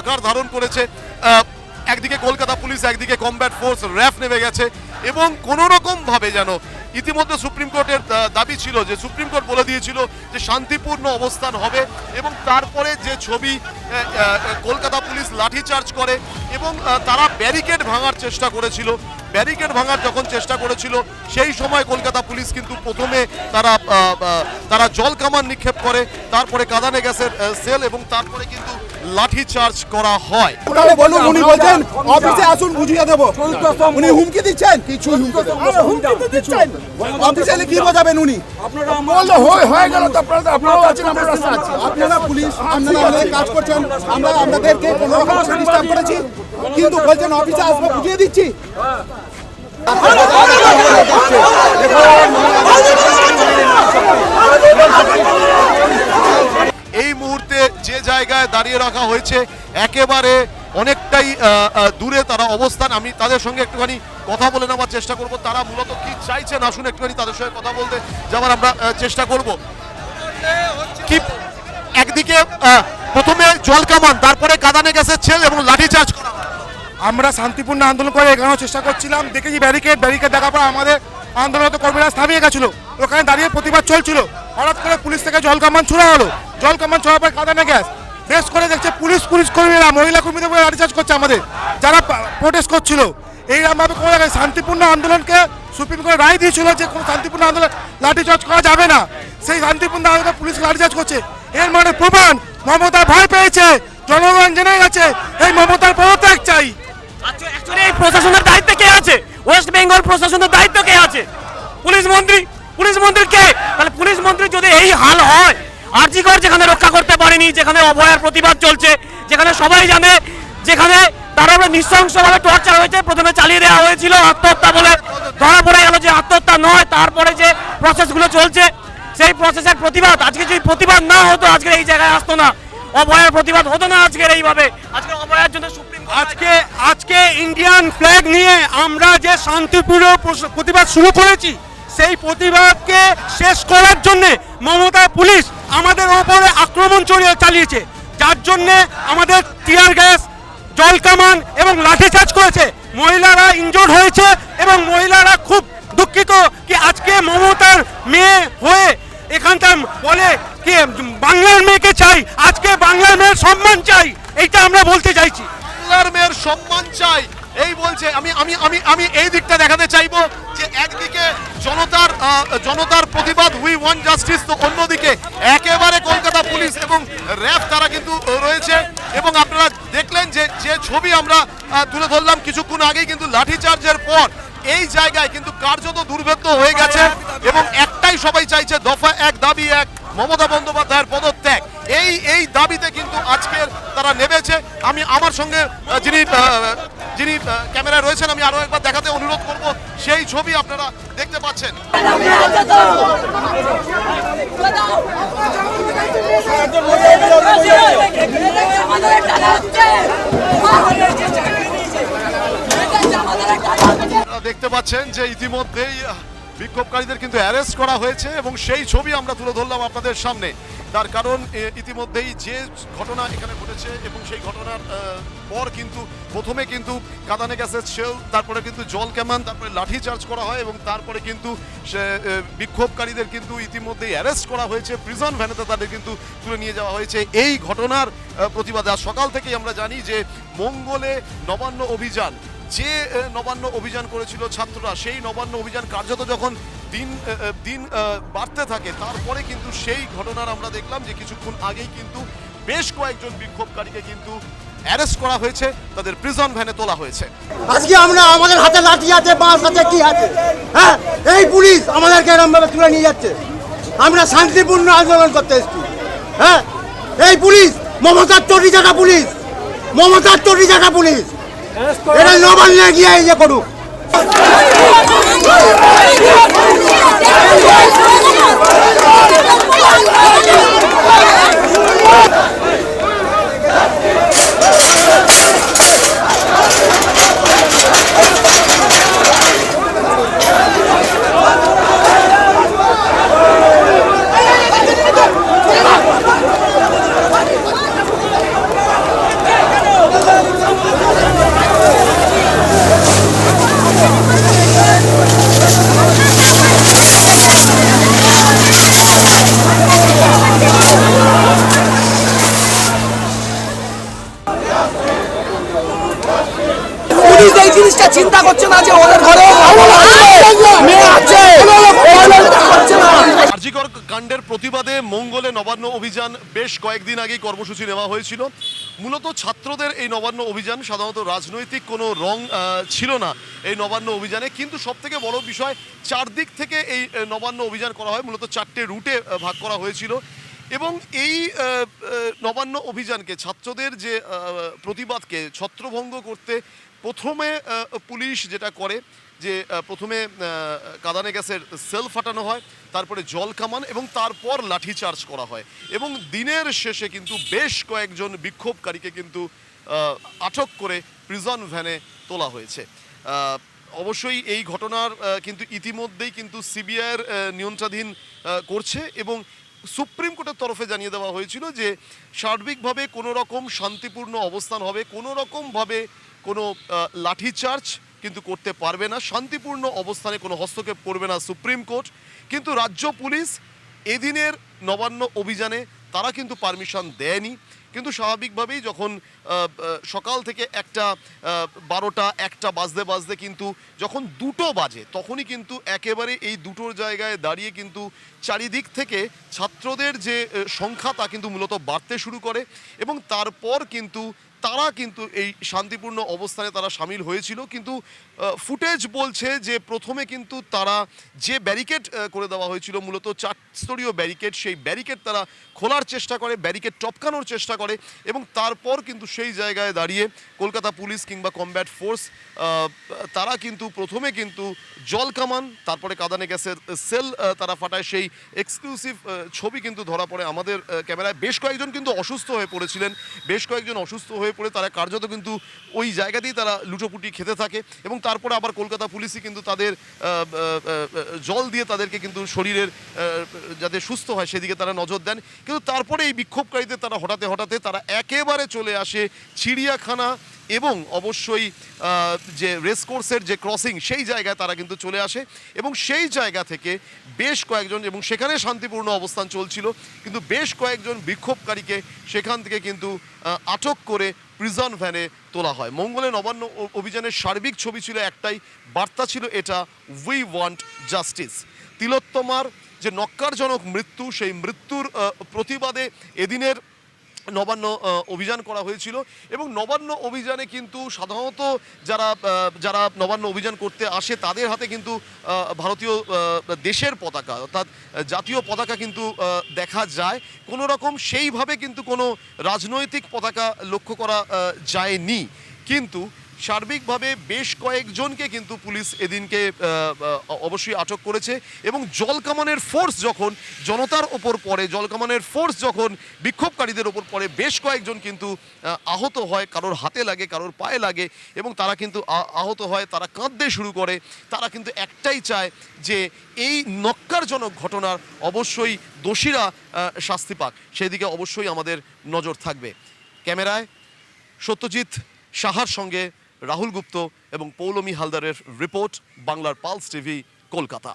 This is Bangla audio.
আকার ধারণ করেছে। একদিকে কলকাতা পুলিশ, একদিকে কমব্যাট ফোর্স র্যাফ নেমে গেছে এবং কোনো রকমভাবে যেন ইতিমধ্যে সুপ্রিম কোর্টের দাবি ছিল যে, সুপ্রিম কোর্ট বলে দিয়েছিল যে শান্তিপূর্ণ অবস্থান হবে এবং তারপরে যে ছবি কলকাতা পুলিশ লাঠি চার্জ করে এবং তারা ব্যারিকেড ভাঙার চেষ্টা করেছিল ব্যারিকেড ভাঙার যখন চেষ্টা করেছিল সেই সময় কলকাতা পুলিশ কিন্তু প্রথমে তারা তারা জল কামান নিক্ষেপ করে তারপরে কাদানে গ্যাসের সেল এবং তারপরে কিন্তু লাঠি চার্জ করা হয়। ওনারে বলুন উনি বলছেন অফিসে আসুন বুঝিয়ে দেবো। উনি হুমকি দিচ্ছেন? কিছু হুমকি দিচ্ছেন। অফিসে এলে কি বোঝাবেন উনি? বলল হয়ে হয়ে গেল তো আপনারা আপনারাও আছেন আমরা রাস্তা আছি। আপনারা পুলিশ আপনারা কাজ করছেন আমরা আপনাদেরকে কোনো রকম ডিস্টার্ব করেছি। কিন্তু বলছেন অফিসে আসব বুঝিয়ে দিচ্ছি। এই মুহূর্তে যে জায়গায় দাঁড়িয়ে রাখা হয়েছে একেবারে অনেকটাই দূরে তারা অবস্থান। আমি তাদের সঙ্গে একটুখানি কথা বলে নেওয়ার চেষ্টা করব। তারা মূলত কি চাইছেন? আসুন একটুখানি তাদের সঙ্গে কথা বলতে যাওয়ার আমরা চেষ্টা করব। কি একদিকে আহ, প্রথমে জল কামান তারপরে কাদানে গ্যাসের ছেল এবং লাঠি চার্জ করা হয়। আমরা শান্তিপূর্ণ আন্দোলন করে এগানোর চেষ্টা করছিলাম। দেখেছি ব্যারিকেড ব্যারিকেড দেখার পর আমাদের আন্দোলনত কর্মীরা থামিয়ে গেছিল। ওখানে দাঁড়িয়ে প্রতিবাদ চলছিল। হঠাৎ করে পুলিশ থেকে জল কামান ছোড়া হলো। জল কামান ছোড়ার পর কাঁদানে গ্যাস। বেশ করে দেখছে পুলিশ পুলিশ কর্মীরা, মহিলা কর্মীদের উপরে লাঠিচার্জ করছে আমাদের। যারা প্রোটেস্ট করছিল এইরকমভাবে কোনো জায়গায় শান্তিপূর্ণ আন্দোলনকে সুপ্রিম কোর্ট রায় দিয়েছিল যে কোনো শান্তিপূর্ণ আন্দোলন লাঠিচার্জ করা যাবে না। সেই শান্তিপূর্ণ আন্দোলন পুলিশ লাঠিচার্জ করছে। এর মানে প্রমাণ মমতা ভয় পেয়েছে। জনগণ জেনে গেছে, এই মমতার পদত্যাগ চাই। অ্যাকচুয়ালি এই প্রশাসনের দায়িত্বে কে আছে? ওয়েস্ট বেঙ্গল প্রশাসনের দায়িত্ব কে আছে? পুলিশ মন্ত্রী পুলিশ মন্ত্রী কে? তাহলে পুলিশ মন্ত্রী যদি এই হাল হয় আরজিকর যেখানে রক্ষা করতে পারেনি, যেখানে অভয়ার প্রতিবাদ চলছে, যেখানে সবাই জানে, যেখানে তার নৃশংসভাবে টর্চার হয়েছে, প্রথমে চালিয়ে দেওয়া হয়েছিল আত্মহত্যা বলে ধরা পড়ে গেল যে আত্মহত্যা নয়, তারপরে যে প্রসেসগুলো চলছে, সেই প্রসেসের প্রতিবাদ, আজকে যদি প্রতিবাদ না হতো, আজকে এই জায়গায় আসতো না। অভয়ার প্রতিবাদ হতো না আজকের এইভাবে। আজকে অভয়ার জন্য সুপ্রিম আজকে আজকে ইন্ডিয়ান ফ্ল্যাগ নিয়ে আমরা যে শান্তিপূর্ণ প্রতিবাদ শুরু করেছি, সেই প্রতিবাদকে শেষ করার জন্য মমতা পুলিশ আমাদের ওপরে আক্রমণ চড়িয়ে চালিয়েছে। যার জন্য আমাদের টিয়ার গ্যাস জল কামান এবং লাঠিচার্জ করেছে। মহিলারা ইনজোর্ড হয়েছে এবং মহিলারা খুব দুঃখিত কি আজকে মমতার মেয়ে হয়ে এখানটা বলে বাংলার মেয়েকে চাই, আজকে বাংলার মেয়ের সম্মান চাই, এইটা আমরা বলতে চাইছি। বাংলার মেয়ের সম্মান চাই, এই বলছে, আমি আমি আমি আমি এই দিকটা দেখাতে চাইব যে একদিকে জনতার জনতার প্রতিবাদ উই ওয়ান জাস্টিস তো অন্যদিকে একেবারে কলকাতা পুলিশ এবং র্যাব তারা কিন্তু রয়েছে। এবং আপনারা দেখলেন যে যে ছবি আমরা তুলে ধরলাম কিছুক্ষণ আগেই, কিন্তু লাঠিচার্জের পর এই জায়গায় কিন্তু কার্যত দুর্ভেদ্য হয়ে গেছে। এবং একটাই সবাই চাইছে, দফা এক, দাবি এক। মমতা বন্দ্যোপাধ্যায়ের পদত্যাগ। এই এই দাবিতে কিন্তু আজকের তারা নেমেছে। আমি আমার সঙ্গে যিনি যিনি ক্যামেরায় রয়েছেন, আমি আরও একবার দেখাতে অনুরোধ করব। সেই ছবি আপনারা দেখতে পাচ্ছেন। দেখতে পাচ্ছেন যে ইতিমধ্যেই বিক্ষোভকারীদের কিন্তু অ্যারেস্ট করা হয়েছে এবং সেই ছবি আমরা তুলে ধরলাম আপনাদের সামনে। তার কারণ ইতিমধ্যেই যে ঘটনা এখানে ঘটেছে এবং সেই ঘটনার পর কিন্তু প্রথমে কিন্তু কাদানে গ্যাসের শেল, তারপরে কিন্তু জল কামান তারপরে লাঠি চার্জ করা হয় এবং তারপরে কিন্তু সে বিক্ষোভকারীদের কিন্তু ইতিমধ্যেই অ্যারেস্ট করা হয়েছে। প্রিজন ভ্যানেতে তাদের কিন্তু তুলে নিয়ে যাওয়া হয়েছে। এই ঘটনার প্রতিবাদে আজ সকাল থেকেই আমরা জানি যে মঙ্গলে নবান্ন অভিযান যে নবান্ন অভিযান করেছিল ছাত্ররা, সেই নবান্ন অভিযান কার্যত যখন দিন দিন বাড়তে থাকে, তারপরে কিন্তু সেই ঘটনার আমরা দেখলাম যে কিছুক্ষণ আগেই কিন্তু বেশ কয়েকজন বিক্ষোভকারীকে কিন্তু অ্যারেস্ট করা হয়েছে, তাদের প্রিজন ভ্যানে তোলা হয়েছে। আজকে আমরা আমাদের হাতে লাঠি আছে বাঁশ আছে কি আছে? হ্যাঁ? এই পুলিশ আমাদেরকে এরকম ভাবে তুলে নিয়ে যাচ্ছে। আমরা শান্তিপূর্ণ আন্দোলন করতে এসেছি। হ্যাঁ? এই পুলিশ, মমতার চটি জায়গা পুলিশ। মমতার চটি জায়গা পুলিশ। এরা নবান না গিয়ে ইয়ে করুক Thank. পুলিশটা চিন্তা করছে না যে ওদের ঘরে কাণ্ডের প্রতিবাদে মঙ্গলে নবান্ন অভিযান বেশ কয়েকদিন আগেই কর্মসূচি নেওয়া হয়েছিল। মূলত ছাত্রদের এই নবান্ন অভিযান সাধারণত রাজনৈতিক কোনো রং ছিল না এই নবান্ন অভিযানে। কিন্তু সব থেকে বড় বিষয় চারদিক থেকে এই নবান্ন অভিযান করা হয়। মূলত চারটে রুটে ভাগ করা হয়েছিল। এবং এই নবান্ন অভিযানকে, ছাত্রদের যে প্রতিবাদকে ছত্রভঙ্গ করতে প্রথমে পুলিশ যেটা করে, যে প্রথমে কাঁদানে গ্যাসের সেল ফাটানো হয়, তারপরে জল কামান এবং তারপর লাঠিচার্জ করা হয়। এবং দিনের শেষে কিন্তু বেশ কয়েকজন বিক্ষোভকারীকে কিন্তু আটক করে প্রিজন ভ্যানে তোলা হয়েছে। অবশ্যই এই ঘটনার কিন্তু ইতিমধ্যেই কিন্তু সিবিআইয়ের নিয়ন্ত্রণাধীন করছে এবং সুপ্রিম কোর্টের তরফে জানিয়ে দেওয়া হয়েছিল যে সার্বিকভাবে কোনো রকম শান্তিপূর্ণ অবস্থান হবে, কোনো রকমভাবে কোনো লাঠিচার্জ কিন্তু করতে পারবে না, শান্তিপূর্ণ অবস্থানে কোনো হস্তক্ষেপ করবে না সুপ্রিম কোর্ট। কিন্তু রাজ্য পুলিশ এদিনের নবান্ন অভিযানে তারা কিন্তু পারমিশন দেয়নি। কিন্তু স্বাভাবিকভাবেই যখন সকাল থেকে একটা বারোটা, একটা বাজতে বাজতে কিন্তু যখন দুটো বাজে, তখনই কিন্তু একেবারে এই দুটোর জায়গায় দাঁড়িয়ে কিন্তু চারিদিক থেকে ছাত্রদের যে সংখ্যা তা কিন্তু মূলত বাড়তে শুরু করে এবং তারপর কিন্তু তারা কিন্তু এই শান্তিপূর্ণ অবস্থানে তারা সামিল হয়েছিল। কিন্তু ফুটেজ বলছে যে প্রথমে কিন্তু তারা যে ব্যারিকেড করে দেওয়া হয়েছিল, মূলত চারস্তরীয় ব্যারিকেড, সেই ব্যারিকেড তারা খোলার চেষ্টা করে, ব্যারিকেড টপকানোর চেষ্টা করে এবং তারপর কিন্তু সেই জায়গায় দাঁড়িয়ে কলকাতা পুলিশ কিংবা কমব্যাট ফোর্স তারা কিন্তু প্রথমে কিন্তু জল কামান, তারপরে কাদানে গ্যাসের সেল তারা ফাটায়। সেই এক্সক্লুসিভ ছবি কিন্তু ধরা পড়ে আমাদের ক্যামেরায়। বেশ কয়েকজন কিন্তু অসুস্থ হয়ে পড়েছিলেন। বেশ কয়েকজন অসুস্থ হয়ে পড়ে, তারা কার্যত কিন্তু ওই জায়গাতেই তারা লুটোপুটি খেতে থাকে এবং তারপরে আবার কলকাতা পুলিশই কিন্তু তাদের জল দিয়ে তাদেরকে কিন্তু শরীরের যাতে সুস্থ হয় সেদিকে তারা নজর দেন। কিন্তু তারপরে এই বিক্ষোভকারীদের তারা হঠাতে হঠাতে তারা একেবারে চলে আসে চিড়িয়াখানা এবং অবশ্যই যে রেসকোর্সের যে ক্রসিং সেই জায়গায় তারা কিন্তু চলে আসে। এবং সেই জায়গা থেকে বেশ কয়েকজন, এবং সেখানে শান্তিপূর্ণ অবস্থান চলছিল, কিন্তু বেশ কয়েকজন বিক্ষোভকারীকে সেখান থেকে কিন্তু আটক করে প্রিজন ভ্যানে তোলা হয়। মঙ্গলে নবান্ন অভিযানের সার্বিক ছবি ছিল একটাই, বার্তা ছিল এটা উই ওয়ান্ট জাস্টিস তিলোত্তমার যে নক্কারজনক মৃত্যু, সেই মৃত্যুর প্রতিবাদে এদিনের নবান্ন অভিযান করা হয়েছিল এবং নবান্ন অভিযানে কিন্তু সাধারণত যারা যারা নবান্ন অভিযান করতে আসে তাদের হাতে কিন্তু ভারতীয় দেশের পতাকা অর্থাৎ জাতীয় পতাকা কিন্তু দেখা যায়। কোনো রকম সেইভাবে কিন্তু কোনো রাজনৈতিক পতাকা লক্ষ্য করা যায়নি। কিন্তু সার্বিকভাবে বেশ কয়েকজনকে কিন্তু পুলিশ এদিনকে অবশ্যই আটক করেছে এবং জলকামানের ফোর্স যখন জনতার ওপর পড়ে, জলকামানের ফোর্স যখন বিক্ষোভকারীদের ওপর পড়ে, বেশ কয়েকজন কিন্তু আহত হয়, কারোর হাতে লাগে, কারোর পায়ে লাগে এবং তারা কিন্তু আহত হয়, তারা কাঁদতে শুরু করে। তারা কিন্তু একটাই চায় যে এই নক্কারজনক ঘটনার অবশ্যই দোষীরা শাস্তি পাক। সেদিকে অবশ্যই আমাদের নজর থাকবে। ক্যামেরায় সত্যজিৎ সাহার সঙ্গে রাহুল গুপ্ত এবং পৌলমী হালদারের রিপোর্ট বাংলার পালস টিভি কলকাতা।